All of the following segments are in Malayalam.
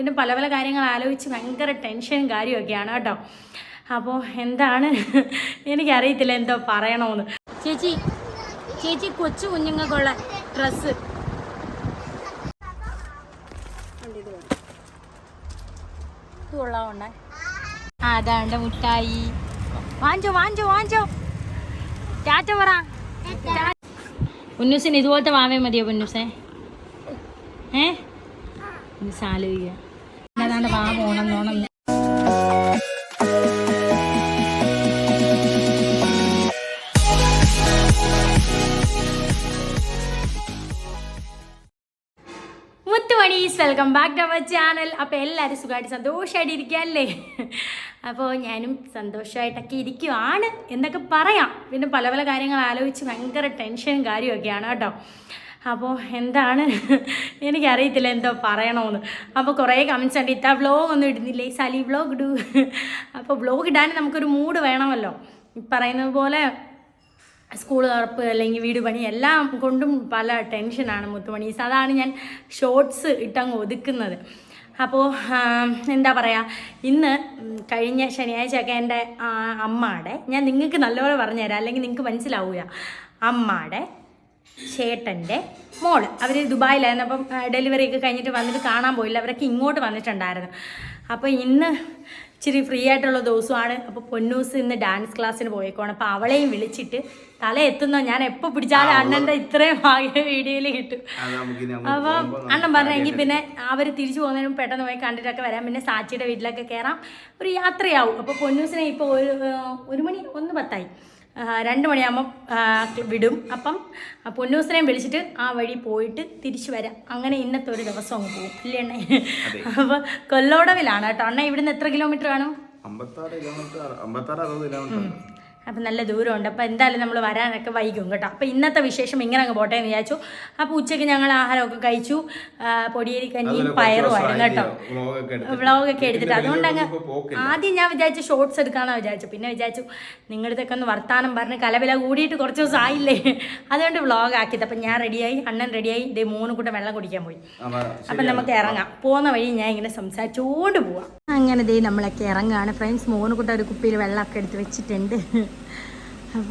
പിന്നെ പല പല കാര്യങ്ങൾ ആലോചിച്ച് ഭയങ്കര ടെൻഷനും കാര്യമൊക്കെയാണ് കേട്ടോ. അപ്പോൾ എന്താണ്? എനിക്കറിയത്തില്ല എന്തോ പറയണമെന്ന് ചേച്ചി ചേച്ചി കൊച്ചു കുഞ്ഞുങ്ങൾക്കുള്ള ഡ്രസ്സ്. കൊള്ളാവുണ്ടേ? ആ അതാണ്ട് മുട്ടായി. വാഞ്ചോ വാഞ്ചോ വാഞ്ചോ ടാറ്റ പറ. ഉന്നൂസിന് ഇതുപോലത്തെ വാവേ മതിയോ പൊന്നൂസേ? ഏ? ആലോചിക്കുക. അതാണ്ട് വാ പോണം തോണം മുത്തുമണീസ് welcome back to our channel അപ്പോൾ എല്ലാവരും സുഖമായിട്ട് സന്തോഷമായിട്ട് ഇരിക്കുകയല്ലേ? അപ്പോൾ ഞാനും സന്തോഷമായിട്ടൊക്കെ ഇരിക്കുവാണ്. എന്നൊക്കെ പറയാം. പിന്നെ പല പല കാര്യങ്ങൾ ആലോചിച്ച് ഭയങ്കര ടെൻഷനും കാര്യമൊക്കെയാണ് കേട്ടോ. അപ്പോൾ എന്താണ്? എനിക്കറിയത്തില്ല എന്തോ പറയണമെന്ന് അപ്പോൾ കുറേ കമൻസ് ഉണ്ട്. ഇത്ത വ്ലോഗ് ഒന്നും ഇടുന്നില്ലേ? സലി വ്ലോഗ് ഇടൂ. അപ്പോൾ വ്ലോഗ് ഇടാൻ നമുക്കൊരു മൂഡ് വേണമല്ലോ. പറയുന്നത് പോലെ സ്കൂൾ തുറപ്പ് അല്ലെങ്കിൽ വീട് പണി എല്ലാം കൊണ്ടും പല ടെൻഷനാണ് മുത്തുമണീസ് അതാണ് ഞാൻ ഷോർട്സ് ഇട്ടങ്ങ് ഒതുക്കുന്നത്. അപ്പോൾ എന്താ പറയുക ഇന്ന് കഴിഞ്ഞ ശനിയാഴ്ചയൊക്കെ എന്റെ അമ്മയുടെ ഞാൻ നിങ്ങൾക്ക് നല്ലപോലെ പറഞ്ഞുതരാം. അല്ലെങ്കിൽ നിങ്ങൾക്ക് മനസ്സിലാവുക. അമ്മാടെ ചേട്ടന്റെ മോൾ. അവർ ദുബായിലായിരുന്നു. അപ്പം ഡെലിവറി ഒക്കെ കഴിഞ്ഞിട്ട് വന്നിട്ട് കാണാൻ പോയില്ല. അവരൊക്കെ ഇങ്ങോട്ട് വന്നിട്ടുണ്ടായിരുന്നു. അപ്പോൾ ഇന്ന് ഇച്ചിരി ഫ്രീ ആയിട്ടുള്ള ദിവസമാണ്. അപ്പോൾ പൊന്നൂസ് ഇന്ന് ഡാൻസ് ക്ലാസ്സിന് പോയിക്കോണം അപ്പോൾ അവളെയും വിളിച്ചിട്ട് തല എത്തുന്ന ഞാൻ എപ്പോൾ പിടിച്ചാലും അണ്ണന്റെ ഇത്രയും ഭാഗ്യ വീഡിയോയിൽ കിട്ടും. അപ്പോൾ അണ്ണൻ പറഞ്ഞെങ്കിൽ പിന്നെ അവർ തിരിച്ചു പോകുന്നതിനും പെട്ടെന്ന് പോയി കണ്ടിട്ടൊക്കെ വരാം. പിന്നെ സാച്ചിയുടെ വീട്ടിലൊക്കെ കയറാം ഒരു യാത്രയാവും. അപ്പോൾ പൊന്നൂസിനെ ഇപ്പോൾ ഒരു ഒരു മണി ഒന്ന് പത്തായി. രണ്ട് മണിയാകുമ്പോൾ വിടും. അപ്പം പൊന്നൂസിനെയും വിളിച്ചിട്ട് ആ വഴി പോയിട്ട് തിരിച്ചു വരാം. അങ്ങനെ ഇന്നത്തെ ഒരു ദിവസം അങ്ങ് പോകും ഇല്ലേ അണ്ണേ? അപ്പോൾ കൊല്ലോടവിലാണ് കേട്ടോ. അണ്ണ ഇവിടുന്ന് എത്ര കിലോമീറ്റർ കാണും? അമ്പത്താറ് കിലോമീറ്റർ അമ്പത്താറ് അറുപത് കിലോമീറ്റർ അപ്പം നല്ല ദൂരമുണ്ട്. അപ്പോൾ എന്തായാലും നമ്മൾ വരാനൊക്കെ വൈകും കേട്ടോ. അപ്പോൾ ഇന്നത്തെ വിശേഷം ഇങ്ങനെ അങ്ങ് പോട്ടെ എന്ന് വിചാരിച്ചു. അപ്പോൾ ഉച്ചയ്ക്ക് ഞങ്ങൾ ആഹാരമൊക്കെ കഴിച്ചു. പൊടിയരി കഞ്ഞിയും പയറുമായിരുന്നു കേട്ടോ. വ്ളോഗൊക്കെ എടുത്ത് വ്ളോഗൊക്കെ എടുത്തിട്ട്. അതുകൊണ്ട് അങ്ങ് ആദ്യം ഞാൻ വിചാരിച്ചു ഷോർട്സ് എടുക്കാമെന്ന് വിചാരിച്ചു. പിന്നെ വിചാരിച്ചു നിങ്ങളുടെയൊക്കെ ഒന്ന് വർത്താനം പറഞ്ഞ് കലവില കൂടിയിട്ട് കുറച്ച് ദിവസം ആയില്ലേ? അതുകൊണ്ട് വ്ളോഗ് ആക്കിയത്. അപ്പം ഞാൻ റെഡിയായി അണ്ണൻ റെഡിയായി ഇതേ മൂന്ന് കൂട്ടം വെള്ളം കുടിക്കാൻ പോയി. അപ്പം നമുക്ക് ഇറങ്ങാം. പോകുന്ന വഴി ഞാൻ ഇങ്ങനെ സംസാരിച്ചുകൊണ്ട് പോവാം. അങ്ങനെ ദേ നമ്മളൊക്കെ ഇറങ്ങുകയാണ് ഫ്രണ്ട്സ് മൂന്ന് കൂട്ടം ഒരു കുപ്പിയിൽ വെള്ളമൊക്കെ എടുത്ത് വെച്ചിട്ടുണ്ട്.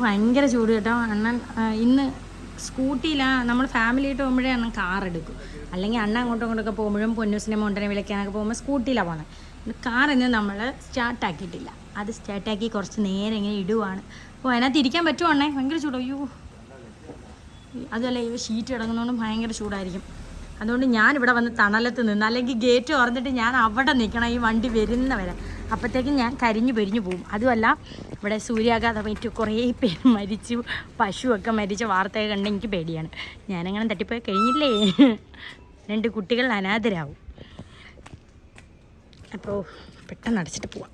ഭയങ്കര ചൂട് കേട്ടോ. അണ്ണൻ ഇന്ന് സ്കൂട്ടിയിലാണ് നമ്മൾ ഫാമിലി ആയിട്ട് പോകുമ്പോഴേ അണ്ണൻ കാർ എടുക്കും. അല്ലെങ്കിൽ അണ്ണ അങ്ങോട്ടും ഇങ്ങോട്ടൊക്കെ പോകുമ്പോഴും പൊന്നൂസിനെ മോണ്ടനെ വിളിക്കാനൊക്കെ പോകുമ്പോൾ സ്കൂട്ടിയിലാണ് പോകുന്നത് കാർ ഇന്ന് നമ്മൾ സ്റ്റാർട്ടാക്കിയിട്ടില്ല അത് സ്റ്റാർട്ടാക്കി കുറച്ച് നേരം ഇങ്ങനെ ഇടുവാണ്. അപ്പോൾ അതിനകത്ത് ഇരിക്കാൻ പറ്റുമോ അണ്ണേ? ഭയങ്കര ചൂടോ. അയ്യോ. അതല്ല ഈ ഷീറ്റ് കിടക്കുന്നതുകൊണ്ട് ഭയങ്കര ചൂടായിരിക്കും. അതുകൊണ്ട് ഞാൻ ഇവിടെ വന്ന് തണലത്ത് നിന്ന് അല്ലെങ്കിൽ ഗേറ്റ് തുറന്നിട്ട് ഞാൻ അവിടെ നിൽക്കണം ഈ വണ്ടി വരുന്നവരെ. അപ്പോഴത്തേക്കും ഞാൻ കരിഞ്ഞു പെരിഞ്ഞു പോകും അതുമല്ല ഇവിടെ സൂര്യാഘാതം പറ്റി കുറേ പേര് മരിച്ചു പശുവൊക്കെ മരിച്ച വാർത്തയൊക്കെ കണ്ട് എനിക്ക് പേടിയാണ്. ഞാനങ്ങനെ തട്ടിപ്പോയി കഴിഞ്ഞില്ലേ? രണ്ട് കുട്ടികൾ അനാഥരാവും. അപ്പോൾ പെട്ടെന്ന് അടച്ചിട്ട് പോവാം.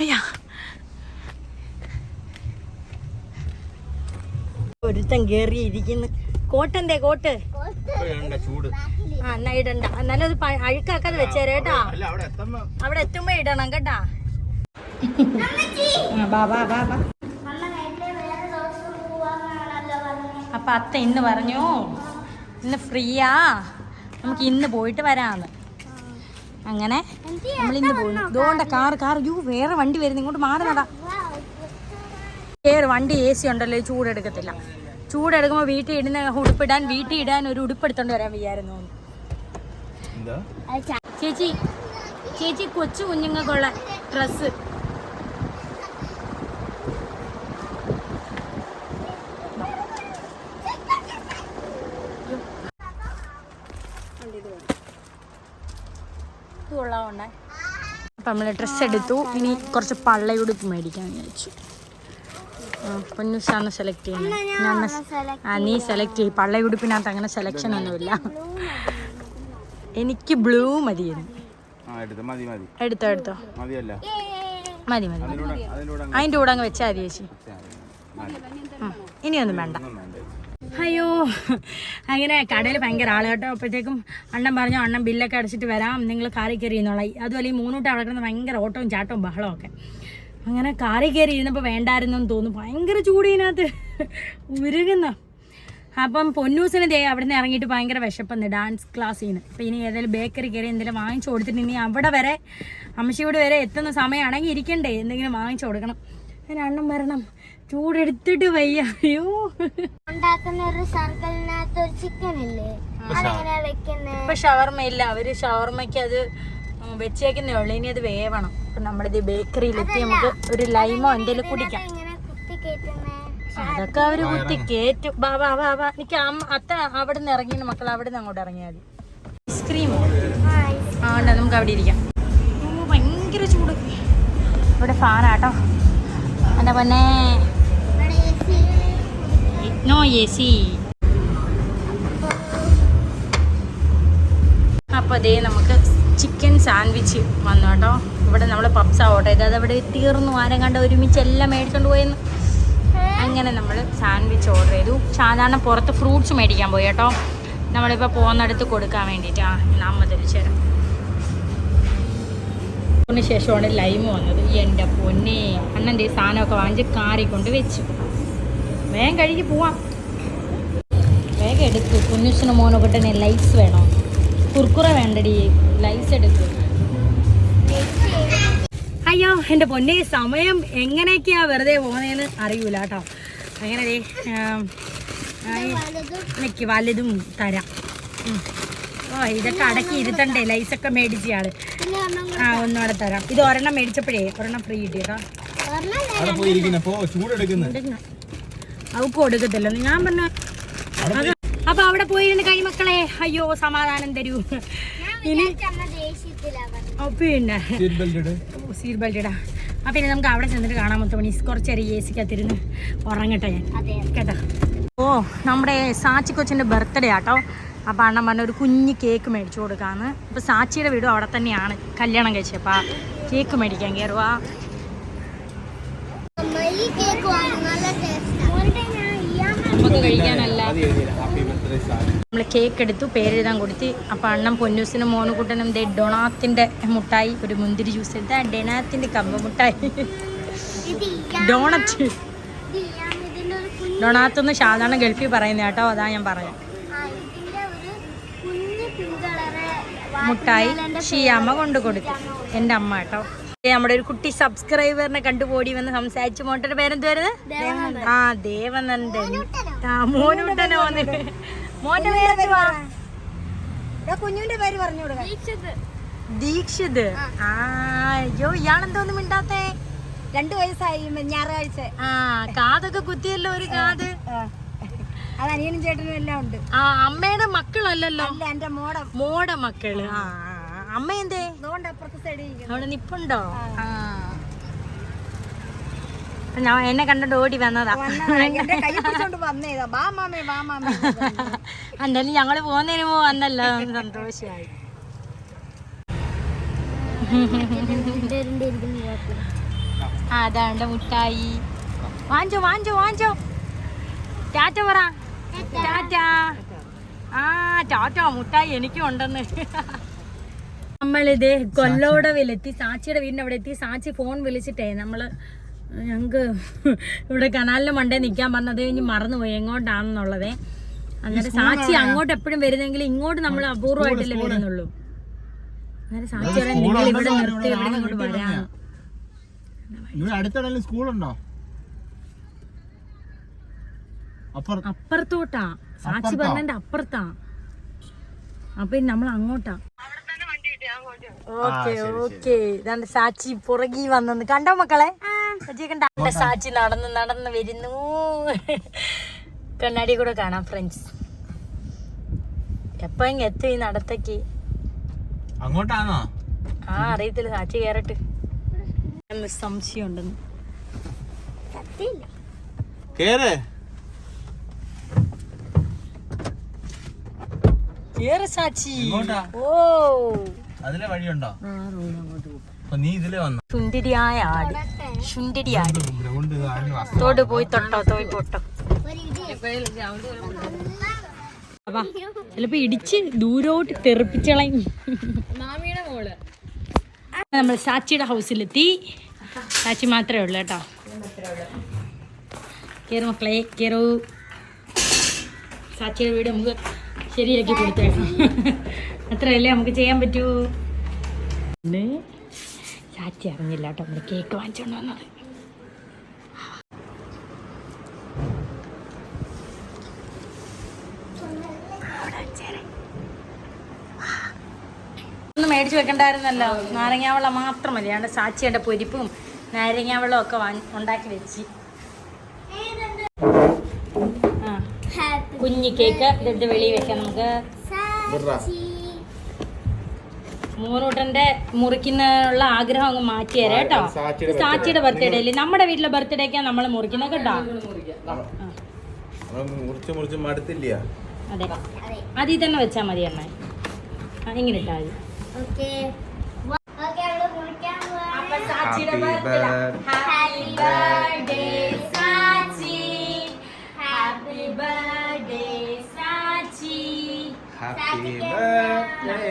അയ്യാ. ഒരുത്തൻ കേറി ഇരിക്കുന്നു കോട്ടെന്തേ കോട്ട്? ആ എന്നാ ഇടണ്ട. എന്നാലും അത് അഴുക്കാക്കാതെ വെച്ചേരെ കേട്ടാ. അല്ല അവിടെ എത്തുമ്പോ ഇടണം കേട്ടാ. അപ്പൊ അത്ത ഇന്ന് പറഞ്ഞു ഇന്ന് ഫ്രീയാ. നമുക്ക് ഇന്ന് പോയിട്ട് വരാന്ന്. അങ്ങനെ നമ്മൾ ഇന്ന് പോയി. ഇതുകൊണ്ട് കാർ കാർ യൂ വേറെ വണ്ടി വരുന്നു. ഇങ്ങോട്ട് മാറുന്നതാ വേറെ വണ്ടി എ സി ഉണ്ടല്ലോ ചൂടെടുക്കത്തില്ല. ചൂടെടുക്കുമ്പോൾ വീട്ടിൽ ഇടുന്ന ഉടുപ്പിടാൻ വീട്ടിൽ ഇടാൻ ഒരു ഉടുപ്പെടുത്തോണ്ട് വരാൻ വയ്യായിരുന്നു എന്താ? ചേച്ചി ചേച്ചി കൊച്ചു കുഞ്ഞുങ്ങൾക്കുള്ള ഡ്രസ്സ്. കൊള്ളാവുണ്ടേ അപ്പം നമ്മൾ ഡ്രസ്സ് എടുത്തു. ഇനി കുറച്ച് പള്ളയുടുപ്പ് മേടിക്കാൻ വിചാരിച്ചു. പൊന്നുസാണ് സെലക്ട് ചെയ്യുന്നത് ആ നീ സെലക്ട് ചെയ്യും. പള്ളയുടുപ്പിനകത്ത് അങ്ങനെ സെലക്ഷൻ ഒന്നുമില്ല. എനിക്ക് ബ്ലൂ മതിയെന്ന്. ആ എടുത്ത്. മതി എടുത്തോ എടുത്തോ. മതി മതി അതിന്റെ കൂടെ അങ്ങ് വെച്ചാൽ മതി ചേച്ചി. ഇനിയൊന്നും വേണ്ട. അയ്യോ അങ്ങനെ കടയിൽ ഭയങ്കര ആൾ കേട്ടോ. അപ്പോഴത്തേക്കും അണ്ണൻ പറഞ്ഞു അണ്ണൻ ബില്ലൊക്കെ അടച്ചിട്ട് വരാം. നിങ്ങൾ കാറി കയറി എന്നുള്ള അതുപോലെ ഈ മൂന്നൂട്ട് അവിടെ കിടന്ന് ഭയങ്കര ഓട്ടവും ചാട്ടവും ബഹളവും ഒക്കെ. അങ്ങനെ കാറി കയറി ഇരുന്നപ്പോൾ വേണ്ടായിരുന്നു എന്ന് തോന്നുന്നു. ഭയങ്കര ചൂടിനകത്ത് ഉരുകുന്ന. അപ്പം പൊന്നൂസിന് ദേ അവിടെ നിന്ന് ഇറങ്ങിയിട്ട് ഭയങ്കര വിശപ്പെന്ന് ഡാൻസ് ക്ലാസ്സിൽ നിന്ന് അപ്പം ഇനി ഏതെങ്കിലും ബേക്കറി കയറി എന്തെങ്കിലും വാങ്ങിച്ചു കൊടുത്തിട്ട് ഇനി അവിടെ വരെ അമ്മച്ചിയോട് വരെ എത്തുന്ന സമയമാണെങ്കിൽ ഇരിക്കണ്ടേ. എന്തെങ്കിലും വാങ്ങിച്ചു കൊടുക്കണം. അതിന് അണ്ണം വരണം. ചൂടെടുത്തിട്ട് വയ്യ. അയ്യോ. ഉണ്ടാക്കുന്ന ഒരു സർക്കിളിനകത്ത് ഒരു ചിക്കൻ ഇല്ലേ? അതെങ്ങനെയാ വെക്കുന്നത് ഇപ്പൊ ഷവർമ ഇല്ല അവർ ഷവർമയ്ക്ക് അത് വെച്ചേക്കുന്നേ ഉള്ളൂ. ഇനി അത് വേവണം. അപ്പൊ നമ്മളിത് ബേക്കറിയിലെത്തി നമുക്ക് ഒരു ലൈമോ എന്തെങ്കിലും കുടിക്കാം. അതൊക്കെ അവർ കുത്തി കേറ്റു. ബാ ബാ ബാ ബാ എനിക്ക് അത്ത അവിടെ നിന്ന് ഇറങ്ങിയ മക്കൾ അവിടെ നിന്ന് അങ്ങോട്ട് ഇറങ്ങിയാൽ മതി. ഐസ്ക്രീമോ ആ ഉണ്ട് നമുക്ക് അവിടെ ഇരിക്കാം. ഓ, ഭയങ്കര ചൂട്. ഇവിടെ ഫാനാട്ടോ. എന്റെ പൊന്നെ? നോ എ സി അപ്പൊ അതേ നമുക്ക് ചിക്കൻ സാൻഡ്വിച്ച് വന്നു കേട്ടോ. ഇവിടെ നമ്മൾ പപ്സ് ഓർഡർ ചെയ്ത് അത് അവിടെ തീർന്നു. ആരും കണ്ട ഒരുമിച്ച് എല്ലാം മേടിച്ചോണ്ട് പോയെന്ന്. അങ്ങനെ നമ്മൾ സാൻഡ്വിച്ച് ഓർഡർ ചെയ്തു. സാധാരണ പുറത്ത് ഫ്രൂട്ട്സ് മേടിക്കാൻ പോയി കേട്ടോ. നമ്മളിപ്പോൾ പോകുന്നിടത്ത് കൊടുക്കാൻ വേണ്ടിയിട്ട് ആ നമ്മ തിരിച്ചു തരാം. അതിന് ശേഷമാണ് ലൈം വന്നത്. എന്റെ പൊന്നെ. അണ്ണന്റെ സാധനമൊക്കെ വാങ്ങിച്ച് കാറി കൊണ്ട് വെച്ചു. വേഗം കഴുകി പോവാം. വേഗം എടുക്കും. കുഞ്ഞുസിന് മോനൊക്കെ തന്നെ ലൈസ് വേണോ? കുർക്കുറ വേണ്ടടി. ലൈസ് എടുക്കും. അയ്യോ എന്റെ പൊന്നെ സമയം എങ്ങനെയൊക്കെയാ വെറുതെ പോകുന്നതെന്ന് അറിയൂല കേട്ടോ. അങ്ങനെ ദേ, ആം, ആ, ഈ- നിക്ക് വലുതും തരാം. ഓ ഇതൊക്കെ അടക്കി ഇരുത്തണ്ടേ ലൈസൊക്കെ മേടിച്ചയാൾ ആ ഒന്നുകൂടെ തരാം. ഇത് ഒരെണ്ണം മേടിച്ചപ്പോഴേ ഒരെണ്ണം ഫ്രീ കിട്ടി അവക്ക് കൊടുക്കത്തില്ല ഞാൻ പറഞ്ഞ അപ്പൊ അവിടെ പോയിരുന്ന് കൈമക്കളെ അയ്യോ സമാധാനം തരൂ. ഇനി പിന്നെ. സീറ്റ് ബെൽറ്റ് ഇട്. അപ്പൊ ഇനി നമുക്ക് അവിടെ ചെന്നിട്ട് കാണാൻ മൊത്തം മണി കുറച്ചേരം എ സിക്കകത്തിരുന്ന് ഉറങ്ങട്ടെ ഞാൻ. കേട്ടോ. ഓ നമ്മുടെ സാച്ചി കൊച്ചിന്റെ ബർത്ത്ഡേ ആട്ടോ അപ്പോൾ അണ്ണൻ പറഞ്ഞ ഒരു കുഞ്ഞ് കേക്ക് മേടിച്ചു കൊടുക്കാന്ന്. അപ്പോൾ സാച്ചിയുടെ വീടും അവിടെ തന്നെയാണ്. കല്യാണം കഴിച്ചത് അപ്പോൾ കേക്ക് മേടിക്കാൻ കേറുവാ. അമ്മ കേക്ക് നല്ല ടേസ്റ്റാ ഞാൻ ഇയാൾ നമുക്ക് കഴിക്കാനല്ല നമ്മൾ കേക്ക് എടുത്തു പേരെഴുതാൻ കൊടുത്തി. അപ്പോൾ അണ്ണൻ പൊന്നൂസിനും മോനുകുട്ടനും ദേ ഡൊണാത്തിന്റെ മുട്ടായി ഒരു മുന്തിരി ജ്യൂസ് എടുത്ത. ഡെനാത്തിന്റെ കമ്പ മുട്ടായി. Donut donut. എന്ന് സാധാരണ ഗൾഫിൽ പറയുന്നത് കേട്ടോ അതാ ഞാൻ പറയാം. മുട്ടായി ഷിയാമ്മ കൊണ്ടു കൊടുത്തു. എന്റെ അമ്മ കേട്ടോ. നമ്മുടെ ഒരു കുട്ടി സബ്സ്ക്രൈബറിനെ കണ്ടു പോടി വന്ന് സംസാരിച്ച്. മോട്ടയുടെ പേരെന്ത് വരുന്നത് ആ ദേവനന്ദൻ. ആ മോനൂട്ടനോ വന്നിട്ട് മോന്റെ പേരെന്തുവാ കുഞ്ഞുവിന്റെ പേര് പറഞ്ഞു ദീക്ഷിത്. ആ. അയ്യോ ഇയാളെന്തോന്നും മിണ്ടാത്തേ? രണ്ടു വയസ്സായി ഞായറാഴ്ച. ആ കാതൊക്കെ കുത്തിയല്ലോ ഒരു കാത്? അത് അനിയനും ചേട്ടനും എല്ലാം ഉണ്ട്. ആ അമ്മയുടെ മക്കളല്ലല്ലോ? അല്ല എന്റെ മോടെ മോടെ മക്കൾ. ആ ആ, അമ്മ എന്തേ? അതുകൊണ്ട് അപ്പുറത്തെ സൈഡിൽ അവിടെ നിപ്പുണ്ടോ? ആ. ഞാൻ എന്നെ കണ്ടിട്ട് ഓടി വന്നതാ. എന്തായാലും ഞങ്ങൾ പോകുന്നതിന് പോവാന്നല്ലോ വന്നല്ലോ. സന്തോഷമായി അതാണ്ട് മുട്ടായി. വാഞ്ചോ വാഞ്ചോ വാഞ്ചോ ടാറ്റ പറ. ടാറ്റ. ആ ടാറ്റ മുട്ടായി എനിക്കും ഉണ്ടെന്ന്. നമ്മളിത് കൊല്ലോടവിലെത്തി സാച്ചിയുടെ വീടിന്റെ അവിടെ എത്തി. സാച്ചി ഫോൺ വിളിച്ചിട്ടേ നമ്മൾ ഞങ്ങക്ക് ഇവിടെ കനാലിന്റെ മണ്ടേ നിൽക്കാൻ പറഞ്ഞത് കഴിഞ്ഞ് മറന്നുപോയി. എങ്ങോട്ടാണെന്നുള്ളതേ. അന്നേരം സാക്ഷി അങ്ങോട്ട് എപ്പോഴും വരുന്നെങ്കിൽ ഇങ്ങോട്ട് നമ്മൾ അപൂർവമായിട്ടല്ലേ വരുന്നുള്ളൂ. അന്നേരം സാച്ചി പറയാൻ നിങ്ങൾ ഇവിടെ നിർത്തി ഇവിടെ ഇങ്ങോട്ട് വരാം. സ്കൂളുണ്ടോ? അപ്പുറ അപ്പുറത്തോട്ടാ. സാക്ഷി പറഞ്ഞതിന്റെ അപ്പുറത്താ. അപ്പൊ നമ്മൾ അങ്ങോട്ടാ. Okay okay. സാക്ഷി സാച്ചി പുറകി വന്നു. കണ്ടോ മക്കളെ? കണ്ട സാച്ചി നടന്ന് നടന്ന് വരുന്നു. കണ്ണാടി കൂടെ കാണാം ഫ്രണ്ട്സ് എപ്പോ ഇങ്ങ എത്തും ഈ നടത്തേക്ക് അങ്ങോട്ടാണോ? ആ അറിയത്തില്ല സാച്ചി കേറട്ട്. സംശയം ഉണ്ടെന്ന് കേറ്. കേറ് സാച്ചി ഓ. അതിലെ വഴിയുണ്ടോ? ആ റോഡ് അങ്ങോട്ട് പോകും. നീ ഇതിലെ വന്നു? സുന്ദരിയായ ആട്. ശുണ്ടിരിയാട്. ഗ്രൗണ്ട് തോട് പോയി തൊട്ടോ തോയി പൊട്ടോ. അപ്പാ ചിലപ്പോ ഇടിച്ച് ദൂരോട്ട് തെറിപ്പിച്ചളയും. നമ്മൾ സാച്ചിയുടെ ഹൗസിലെത്തി. സാച്ചി മാത്രമേ ഉള്ളൂ കേട്ടോ. കയറു മക്കളെ കയറൂ സാച്ചിയുടെ വീട് നമുക്ക് ശരിയാക്കി കൊടുത്തേക്കാം. അത്രയല്ലേ നമുക്ക് ചെയ്യാൻ പറ്റൂ? ചാച്ചി അറിഞ്ഞില്ല കേട്ടോ നമ്മൾ കേക്ക് വാങ്ങിച്ചോണ്ട് വന്നത്. ഒന്ന് മേടിച്ച് വെക്കണ്ടായിരുന്നല്ലോ. നാരങ്ങാവെള്ളം മാത്രം മതി അതുകൊണ്ട് ചാച്ചിയുടെ പൊരിപ്പും നാരങ്ങാവെള്ളം ഒക്കെ വാങ്ങി ഉണ്ടാക്കി വെച്ച്. ആ. ഹാപ്പി കുഞ്ഞി കേക്ക് ഇതെടുത്ത് വെളിയിൽ വെക്കാം നമുക്ക്. സാച്ചി മൂന്നൂട്ടന്റെ മുറിക്കുന്നതിനുള്ള ആഗ്രഹം അങ്ങ് മാറ്റി തരാം കേട്ടോ. സാച്ചിയുടെ ബർത്ത്ഡേ അല്ലേ? നമ്മുടെ വീട്ടിലെ ബർത്ത്ഡേക്കാണ് നമ്മൾ മുറിക്കുന്നത് കേട്ടോ. മുറിച്ച് മുറിച്ച് മടുത്തില്ല. അതെ. അതിൽ തന്നെ വെച്ചാ മതി എണ്ണ ആ, ഇങ്ങനെ ഇട്ടാ മതി. ഹാപ്പി ഓക്കെ കൊള്ളാല്ലേ?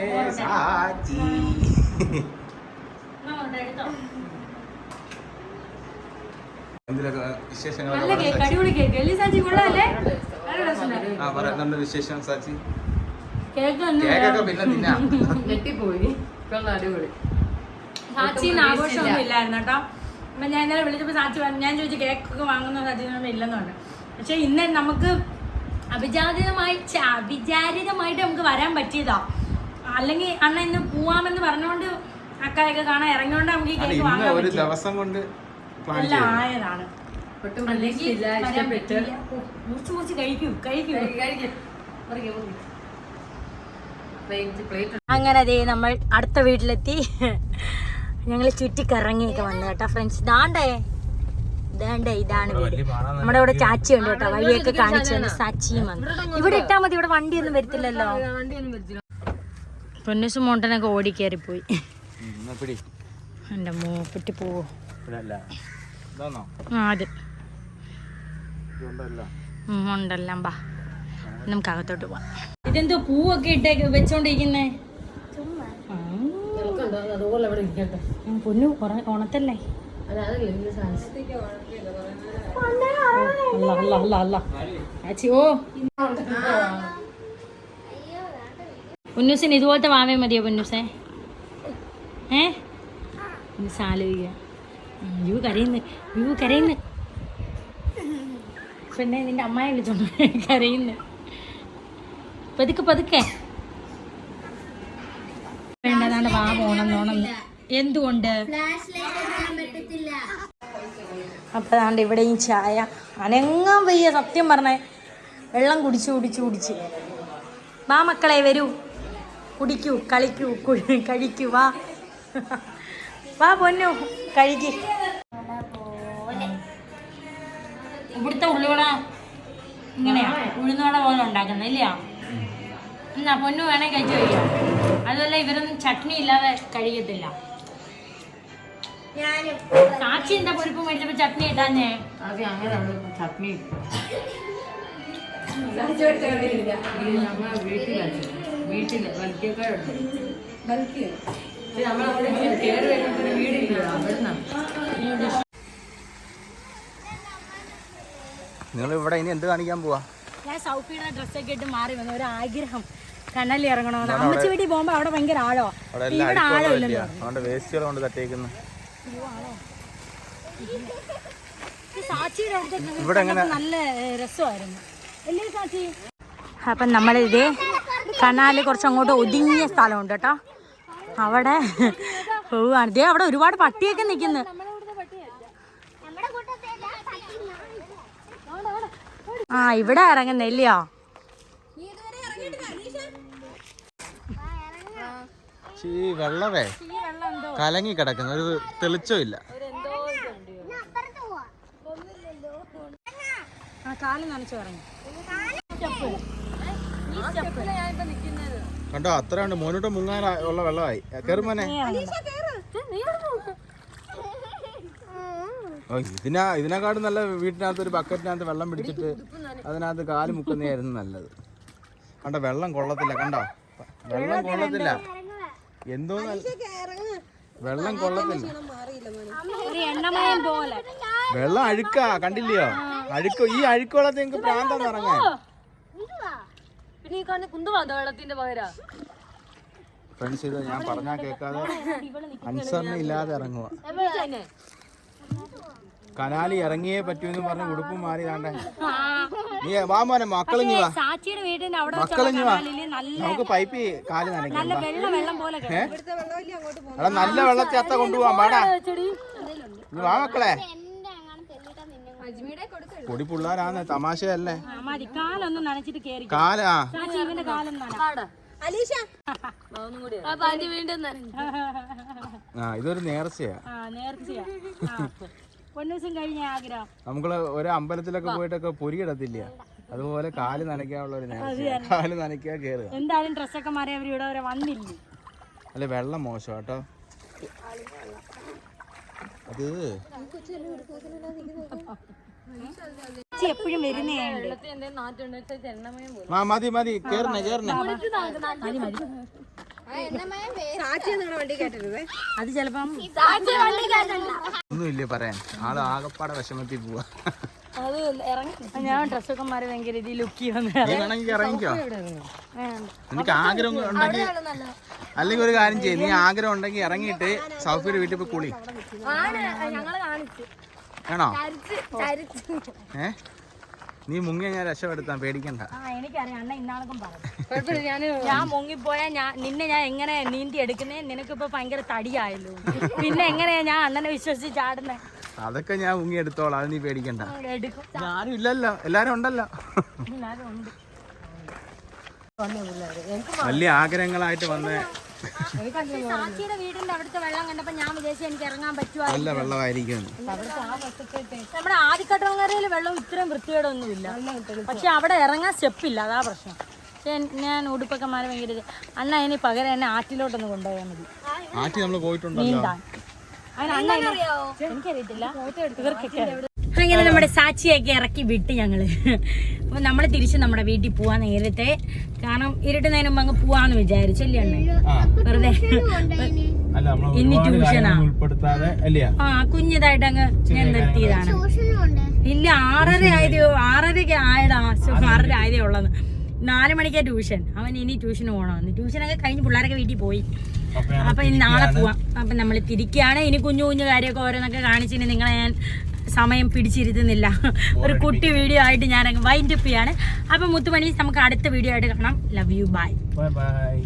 നല്ല രസമുണ്ട് ആ പറ എന്തുണ്ട് വിശേഷം സാച്ചി കേക്ക് കേക്കൊക്കെ പിന്നെ തിന്നാം? ഞെട്ടിപ്പോയി. കൊള്ളാം അടിപൊളി. സാച്ചിന്ന് ആഘോഷമൊന്നും ഇല്ലായിരുന്നു കേട്ടോ. അപ്പം ഞാൻ ഇന്നലെ വിളിച്ചപ്പോൾ സാച്ചി പറഞ്ഞു ഞാൻ ചോദിച്ചു കേക്കൊക്കെ വാങ്ങുന്ന സാച്ചിനൊന്നും ഇല്ലെന്ന് പറഞ്ഞു. പക്ഷേ ഇന്ന് നമുക്ക് അഭിജാതിതമായി അഭിചാരിതമായിട്ട് അവിചാരിതമായിട്ട് നമുക്ക് വരാൻ പറ്റിയതാ. അല്ലെങ്കിൽ അണ്ണ ഇന്ന് പോവാമെന്ന് പറഞ്ഞുകൊണ്ട് അക്കായൊക്കെ കാണാൻ ഇറങ്ങിയോണ്ട് നമുക്ക് ഈ കേക്ക് വാങ്ങാൻ ഒരു ദിവസം കൊണ്ട് പ്ലാൻ എല്ലാം ആയതാണ്. മുറിച്ച് മുറിച്ച് കഴിക്കൂ കഴിക്കൂ. അങ്ങനെ ദേ നമ്മൾ അടുത്ത വീട്ടിലെത്തി. ഞങ്ങൾ ചുറ്റിക്കറങ്ങിയൊക്കെ വന്നു കേട്ടോ ഫ്രണ്ട്സ് ദാണ്ടേ. ദാണ്ടേ ഇതാണ് നമ്മുടെ ഇവിടെ ചാച്ചി ഉണ്ട് കേട്ടോ. വഴിയൊക്കെ കാണിച്ചു സാച്ചിയും വന്നു. ഇവിടെ ഇട്ടാ മതി ഇവിടെ വണ്ടിയൊന്നും വരത്തില്ലല്ലോ. പൊന്നസ് മോണ്ടനൊക്കെ ഓടിക്കേറി പോയി എന്റെ മൂപ്പിട്ട് പോവോ അത്. ഉണ്ടെല്ലാം ബാ. നമുക്ക് അകത്തോട്ട് പോവാം. ഇതെന്തോ പൂവൊക്കെ ഇട്ടേക്ക് വെച്ചോണ്ടിരിക്കുന്നേ. പൊന്നു കുറെ ഓണത്തല്ലേ? അല്ല ആച്ചി ഓ. ഇതുപോലത്തെ വാവേ മതിയോ പൊന്നൂസേ ഏ? ആലോചിക്കുക. യു യു കരയുന്നു. പിന്നെ നിന്റെ അമ്മായി വിളിച്ചോണ്ട് കരയുന്നു. പതുക്കെ പതുക്കെ. വേണ്ടതാണ് വാ പോണം നോണം എന്തുകൊണ്ട്? അപ്പോൾ ദാണ്ട് ഇവിടെയും ചായ. അനങ്ങാൻ വയ്യ സത്യം പറഞ്ഞേ. വെള്ളം കുടിച്ചു കുടിച്ചു കുടിച്ച്. വാ മക്കളെ വരൂ. കുടിക്കൂ കളിക്കൂ കഴിക്കൂ വാ. വാ പൊന്നു കഴിക്ക്. ഇവിടുത്തെ ഉള്ളിവട ഇങ്ങനെയാ. ഉഴുന്നുവട പോലെ ഉണ്ടാക്കുന്നത് ഇല്ല എന്നാ പൊന്നു വേണേ കഴിച്ചു കഴിക്കാം. അതുപോലെ ഇവരൊന്നും ചട്നി ഇല്ലാതെ കഴിക്കത്തില്ല. ഞാനും സാക്ഷി എന്താ പൊരിപ്പ് മേടിച്ചപ്പോ ചട്നി ഇട്ടാഞ്ഞേ അതെ അങ്ങനെ ചട്നി വീട്ടിൽ നമ്മളവിടെ കയറി വീടില്ല നിങ്ങൾ ഇവിടെ ഇനി എന്ത് കാണിക്കാൻ പോവാ? ഞാൻ സൗഫിയുടെ ഡ്രസ്സൊക്കെ ഇട്ട് മാറി വന്ന. ഒരു ആഗ്രഹം. കനലിൽ ഇറങ്ങണമെന്ന് അമ്മച്ചി വീട്ടിൽ പോകുമ്പോ അവിടെ ഭയങ്കര ആഴോ ഇവിടെ അതുകൊണ്ട് വേസ്റ്റുകൾ കൊണ്ട് തട്ടിയേക്കുന്നു. എങ്ങനെ നല്ല രസമായിരുന്നു അല്ലേ സാക്ഷി അപ്പം നമ്മളിത് കനാല് കുറച്ച് അങ്ങോട്ട് ഒതുങ്ങിയ സ്ഥലമുണ്ട് കേട്ടോ. അവിടെ പോവുകയാണ്. ഇതേ അവിടെ ഒരുപാട് പട്ടിയൊക്കെ നിൽക്കുന്നു. ആ ഇവിടെ ഇറങ്ങുന്നില്ലയോ വെള്ളമേ. കലങ്ങി കിടക്കുന്നു ഒരു തെളിച്ചോ ഇല്ല. കണ്ടോ അത്ര ഉണ്ട് മോനോട്ട് മുങ്ങാൻ ഉള്ള വെള്ളമായി. കയറുമോനെ ഇതിനാ ഇതിനെക്കാട്ടും നല്ല വീട്ടിനകത്ത് ഒരു ബക്കറ്റിനകത്ത് വെള്ളം പിടിച്ചിട്ട് അതിനകത്ത് കാൽ മുക്കുന്നതായിരുന്നു നല്ലത്. കണ്ടോ വെള്ളം കൊള്ളത്തില്ല. കണ്ടോ? വെള്ളം കൊള്ളത്തില്ല. എന്തോ നല്ല- വെള്ളം കൊള്ളത്തില്ല. ഒരു എണ്ണമയം പോലെ. വെള്ളം അഴുക്കാ കണ്ടില്ലയോ? അഴുക്ക് ഈ അഴുക്കുവെള്ളത്തിൽ നിങ്ങൾക്ക് പ്രാന്തം ഇറങ്ങാൻ പിന്നെ ഈ കാണുന്ന കുന്തുവാന്തോ വെള്ളത്തിന്റെ പകരാ. ഫ്രണ്ട്സ് ഇത് ഞാൻ പറഞ്ഞാ കേക്കാതെ അനുസരണ ഇല്ലാതെ ഇറങ്ങുക കനാലി ഇറങ്ങിയേ പറ്റൂന്ന് പറഞ്ഞ് ഉടുപ്പും മാറി താണ്ടേ നീ വാ മോനെ മക്കളിഞ്ഞു വാ. സാച്ചിയുടെ വീടിന്റെ അവിടെ മക്കളിഞ്ഞു വാ. നമുക്ക് പൈപ്പ് കാൽ നനയ്ക്കാം നല്ല വെള്ളം വെള്ളം പോലെ എടാ നല്ല വെള്ളത്തിൽ അത്ത കൊണ്ടുപോവാൻ പാടാ നീ വാ മക്കളെ. പൊടി പിള്ളേരാന്ന് തമാശയല്ലേ? കാലൊന്ന് നനച്ചിട്ട് കേറി കാലാ. ഇവന്റെ കാലം നന. ആ ഇതൊരു നേർച്ചയാ. നേർച്ചയാ. നമ്മൾ ഒരു അമ്പലത്തിലൊക്കെ പോയിട്ടൊക്കെ പൊരിയിടത്തില്ല അതുപോലെ കാൽ നനയ്ക്കാനുള്ള ഒരു നേരം കാൽ നനയ്ക്കുക കേറുക എന്തായാലും ഡ്രസ്സൊക്കെ മാറി അവർ ഇവിടെ വരെ വന്നില്ലേ അല്ലെ വെള്ളം മോശം കേട്ടോ അത് എപ്പോഴും മതി മതി കേറണേ കേറണേ അത് ചിലപ്പം ഒന്നും ഇല്ല പറയാൻ? ആൾ ആകപ്പാടെ വിഷമത്തിൽ പോവാ. അത് ഇറങ്ങി. ഞാൻ ഡ്രസ്സൊക്കെ മാറി ഭയങ്കര ഇത് ലുക്കി ഇറങ്ങിക്കോ. എനിക്ക് ആഗ്രഹം ഉണ്ടെങ്കിൽ അല്ലെങ്കിൽ ഒരു കാര്യം ചെയ്യും. നീ ആഗ്രഹം ഉണ്ടെങ്കിൽ ഇറങ്ങിയിട്ട് സൗഫിയുടെ വീട്ടിൽ പോയി കുളി. ഞങ്ങൾ കാണിച്ചു. ആണോ? ഏ? നീ മുങ്ങിയ ഞാൻ രക്ഷപ്പെടുത്താൻ പേടിക്കണ്ട. ആ എനിക്കറിയാം അണ്ണ ഇന്നാളൊക്കെ പറഞ്ഞു. കുഴപ്പമില്ല ഞാൻ ഞാൻ മുങ്ങിപ്പോയാ ഞാൻ നിന്നെ ഞാൻ എങ്ങനെ നീന്തി എടുക്കുന്നേ? നിനക്കിപ്പോ ഭയങ്കര തടിയായല്ലോ. പിന്നെ എങ്ങനെയാ ഞാൻ അണ്ണനെ വിശ്വസിച്ച് ചാടുന്നേ? അതൊക്കെ ഞാൻ മുങ്ങി എടുത്തോളാം അത് നീ പേടിക്കണ്ട. എടുക്കും. ഞാനും ഇല്ലല്ലോ എല്ലാരും ഉണ്ടല്ലോ. എല്ലാരും ഉണ്ട്. വലിയ ആഗ്രഹങ്ങളായിട്ട് വന്നേ. സാക്ഷിയുടെ വീടിന്റെ അവിടുത്തെ വെള്ളം കണ്ടപ്പോ ഞാൻ വിചാരിച്ചു എനിക്ക് ഇറങ്ങാൻ പറ്റുമോ നല്ല വെള്ളമായിരിക്കും. നമ്മുടെ ആദിക്കട്ടവങ്ങരയിൽ വെള്ളം ഇത്രയും വൃത്തികേടൊന്നുമില്ല. പക്ഷെ അവിടെ ഇറങ്ങാൻ സ്റ്റെപ്പില്ല. അതാ പ്രശ്നം. പക്ഷെ ഞാൻ ഉടുപ്പൊക്കെ മാറി ഭയങ്കര. അണ്ണ അതിന് പകരം എന്നെ ആറ്റിലോട്ടൊന്ന് കൊണ്ടുപോയാൽ മതി. ആറ്റിൽ നമ്മൾ പോയിട്ടുണ്ടോ നീന്താൻ. അതിന് അണ്ണ എനിക്കറിയത്തില്ല. ഇവർക്കൊക്കെ. അങ്ങനെ നമ്മുടെ സാക്ഷിയൊക്കെ ഇറക്കി വിട്ട് ഞങ്ങൾ. അപ്പൊ നമ്മൾ തിരിച്ച് നമ്മുടെ വീട്ടിൽ പോവാൻ നേരത്തെ കാരണം ഇരുട്ടുന്നതിന് മുമ്പ് അങ്ങ് പോവാന്ന് വിചാരിച്ചല്ലേ അണ്ണേ? വെറുതെ. അല്ല നമ്മൾ ഇനി ട്യൂഷനാ? ആ കുഞ്ഞതായിട്ട് അങ്ങ് ഞാൻ നിർത്തിയതാണ്. ഇല്ല ആറര ആയത് ആറരക്ക് ആയതാ ആറര ആയതേ ഉള്ളത് നാല് മണിക്കാ ട്യൂഷൻ. അവൻ ഇനി ട്യൂഷന് പോകണമെന്ന് ട്യൂഷനൊക്കെ കഴിഞ്ഞ് പിള്ളേരൊക്കെ വീട്ടിൽ പോയി. അപ്പൊ ഇനി നാളെ പോവാം. അപ്പൊ നമ്മൾ തിരിക്കുകയാണ്. ഇനി കുഞ്ഞു കുഞ്ഞു കാര്യമൊക്കെ ഓരോന്നൊക്കെ കാണിച്ചിട്ട് നിങ്ങളെ ഞാൻ സമയം പിടിച്ചിരുത്തുന്നില്ല. ഒരു കുട്ടി വീഡിയോ ആയിട്ട് ഞാൻ വൈൻഡപ്പ് ചെയ്യാണ്. അപ്പൊ മുത്തുമണി നമുക്ക് അടുത്ത വീഡിയോ ആയിട്ട് കാണാം. Love you bye bye